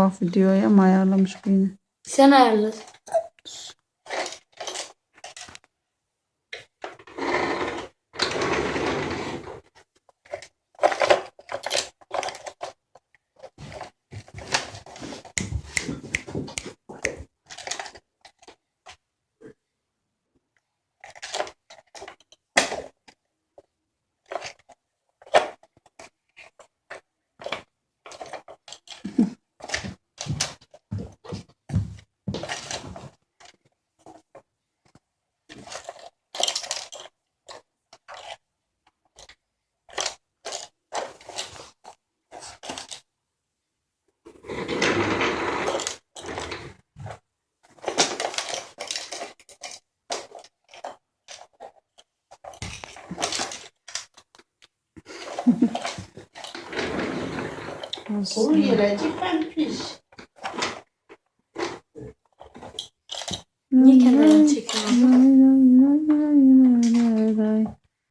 Videoya mı ayarlamış yine? Sen ayarladın. Kuru yerecek ben piş. Niye kenara çekiyorsun?